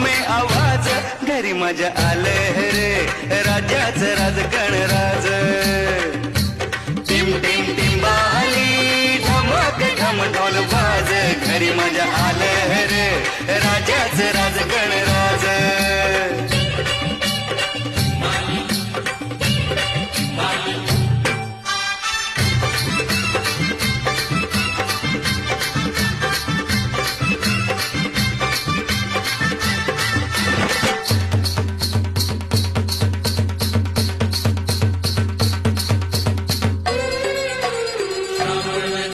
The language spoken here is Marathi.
मे आवाज घरी माझ्या आलं रे. राज्याच राजकण राज. टिम टिम टिंबाली धमक ढम ढोल बाज घरी माझ्या आलं रे. राज्याच राजकण राज.